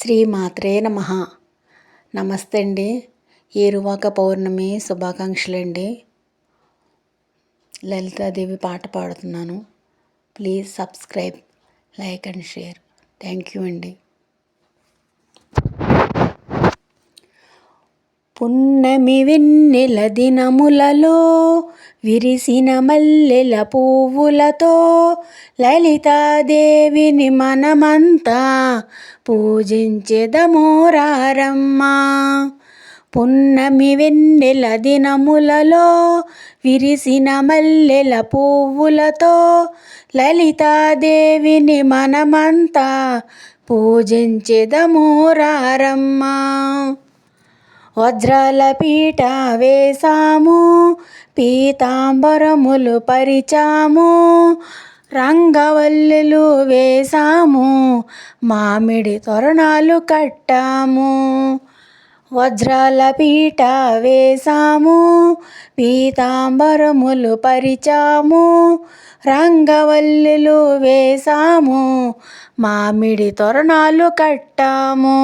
శ్రీ మాత్రే నమ. నమస్తే అండి. ఏరువాక పౌర్ణమి శుభాకాంక్షలండి. లలితాదేవి పాట పాడుతున్నాను. Please subscribe like and share. Thank you అండి. పున్నమి వెన్నెల దినములలో విరిసిన మల్లెల పువ్వులతో లలితాదేవిని మనమంతా పూజించెదమోరారమ్మ పున్నమి వెన్నెల దినములలో విరిసిన మల్లెల పువ్వులతో లలితాదేవిని మనమంతా పూజించెదమోరారమ్మ వజ్రాల పీట వేసాము పీతాంబరములు పరిచాము రంగవల్లులు వేసాము మామిడి తొరణాలు కట్టాము. వజ్రాల పీట వేసాము పీతాంబరములు పరిచాము రంగవల్లులు వేసాము మామిడి తొరణాలు కట్టాము.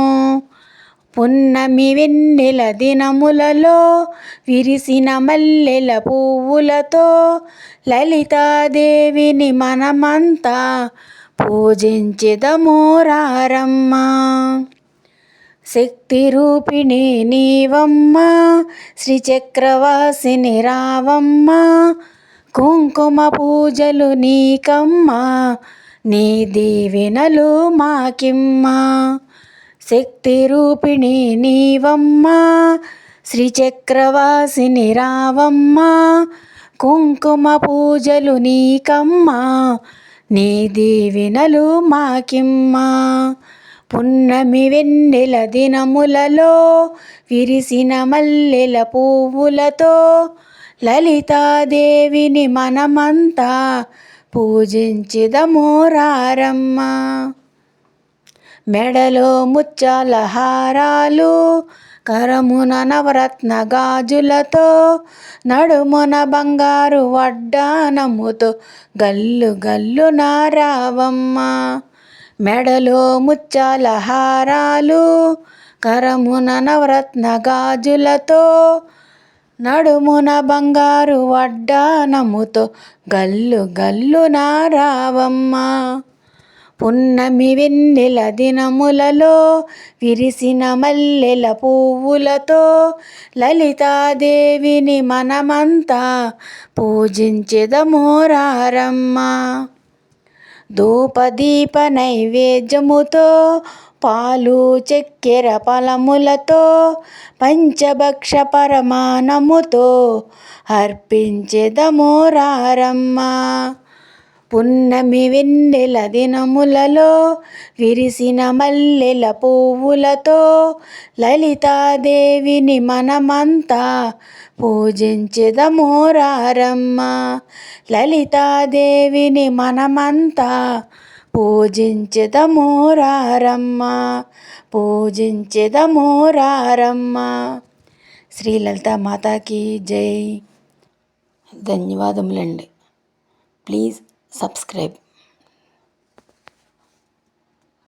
పున్నమి వెన్నెల దినములలో విరిసిన మల్లెల పువ్వులతో లలితాదేవిని మనమంతా పూజించెదమోరారమ్మా శక్తి రూపిణి నీవమ్మ శ్రీచక్రవాసిని రావమ్మ. కుంకుమ పూజలు నీకమ్మ నీ దీవెనలు మాకిమ్మా. శక్తి రూపిణి నీవమ్మ శ్రీచక్రవాసిని రావమ్మ కుంకుమ పూజలు నీకమ్మా నీ దీవినలు మాకిమ్మా. పున్నమి వెన్నెల దినములలో విరిసిన మల్లెల పువ్వులతో లలితాదేవిని మనమంతా పూజించిదమోరారమ్మ మెడలో ముత్యాల హారాలు కరమున నవరత్న గాజులతో నడుమున బంగారు వడ్డానముతో గల్లు గల్లు నారావమ్మ. మెడలో ముత్యాల హారాలు కరమున నవరత్న గాజులతో నడుమున బంగారు వడ్డానముతో గల్లు గల్లు నారావమ్మ. పున్నమి వెన్నెల దినములలో విరిసిన మల్లెల పువ్వులతో లలితాదేవిని మనమంతా పూజించెదమోరారమ్మ ధూపదీప నైవేద్యముతో పాలు చక్కెర ఫలములతో పంచభక్ష పరమాణముతో అర్పించెదమోరారమ్మ పున్నమి వెన్నెల దినములలో విరిసిన మల్లెల పువ్వులతో లలితాదేవిని మనమంతా పూజించెదమోరారమ్మ లలితాదేవిని మనమంతా పూజించెదమోరారమ్మ పూజించెదమోరారమ్మ శ్రీ మాతాకి జై. ధన్యవాదములండి. Please subscribe